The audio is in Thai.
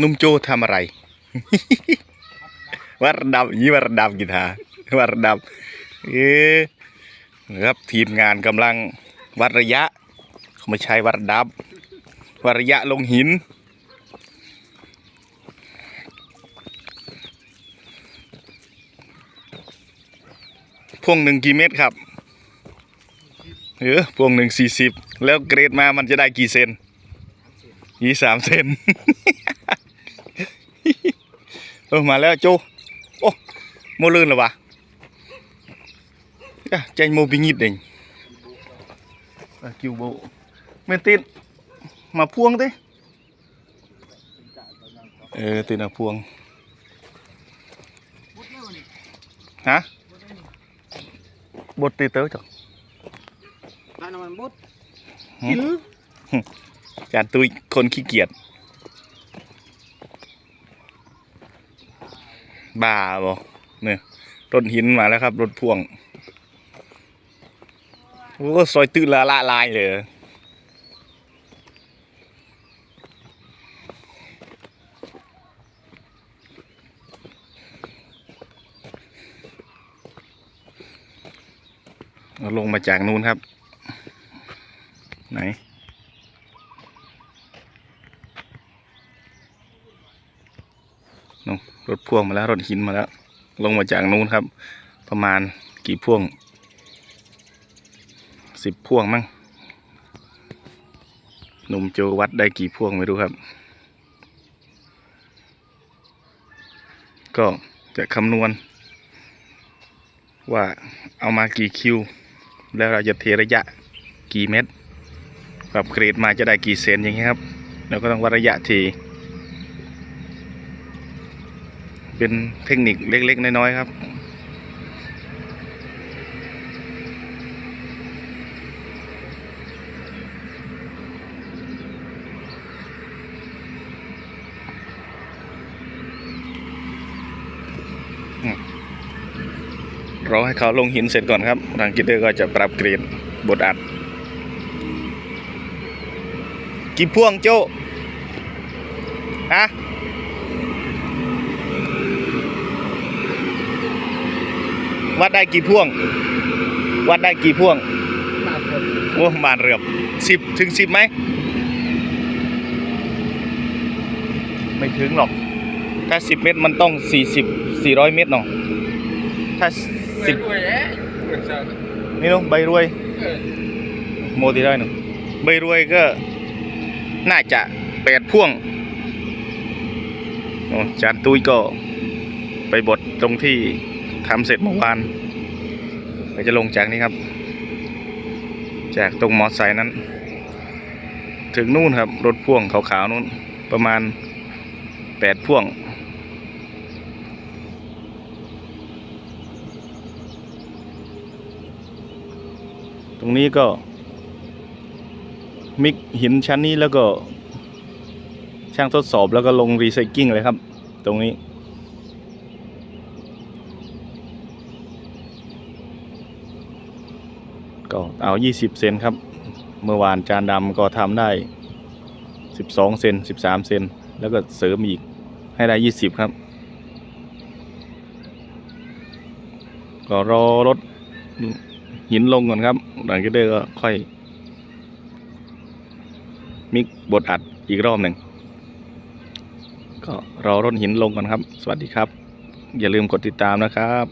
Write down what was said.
นุ่มโจทำอะไร วัดดับยี่วัดดับกีตาวัดดับเอ๊ครับทีมงานกำลังวัดระยะเขาไม่ใช่วัดดับ วัดระยะลงหินพวงหนึ่งกี่เมตรครับเออพวงหนึ่งสี่สิบแล้วเกรดมามันจะได้กี่เซนยี่สามเซน ừ mà leo chô. Ô mô lươn là bà. Tranh à, mô bí nghịt đỉnh. À, kiều bộ. Mình tin mà phuông thế? Ừ tên là phuông hả? Bột tí tớ chẳng chán tôi con khi kiệt. บ้าบ่เนี่ยรถหินมาแล้วครับ รถพ่วงโอ้ซอยตื้อละละลายเลยเราลงมาจากนู้นครับ ไหน นรถพ่วงมาแล้วรถหินมาแล้ว ลงมาจากนู้นครับ ประมาณกี่พ่วงสิบพ่วงมั้งหนุ่มโจวัดได้กี่พ่วงไม่รู้ครับ ก็จะคำนวณ ว่าเอามากี่คิว แล้วเราจะเทระยะกี่เมตรกับเกรดมาจะได้กี่เซนอย่างเงี้ยครับแล้วก็ต้องวัดระยะที เป็นเทคนิคเล็กๆ น้อยๆ ครับ รอให้เขาลงหินเสร็จก่อนครับ ทางกิเตอร์ก็จะปรับเกรดบทอัด กี่พ่วงโจฮะ วัดได้กี่พ่วง วัดได้กี่พ่วงโอ้บานเรือบสิบถึงสิบไหม ไม่ถึงหรอก ถ้าสิบเมตรมันต้องสี่สิบสี่ร้อยเมตรเนาะถ้าสิบนี่เนาะใบรวยเออโมติได้หนึ่งใบรวยก็ น่าจะแปดพ่วงโอ้จานตุ้ยก็ไปบดตรงที่ ทำเสร็จเมื่อวานเราจะลงจากนี้ครับ จากตรงมอไซค์นั้น ถึงนู่นครับรถพ่วงขาวๆนู่นประมาณแปดพ่วงตรงนี้ก็ มิกหินชั้นนี้แล้วก็ ช่างทดสอบแล้วก็ลงรีไซเคิลเลยครับ ตรงนี้ ก็เอา 20 เซนครับ เมื่อวานจานดำก็ทำได้ 12 เซน 13 เซน แล้วก็เสริมอีกให้ได้ 20 ครับ ก็รอรถหินลงก่อนครับ หลังจากนั้นก็ค่อย มิกบทอัดอีกรอบหนึ่ง ก็รอรถหินลงก่อนครับ สวัสดีครับ อย่าลืมกดติดตามนะครับ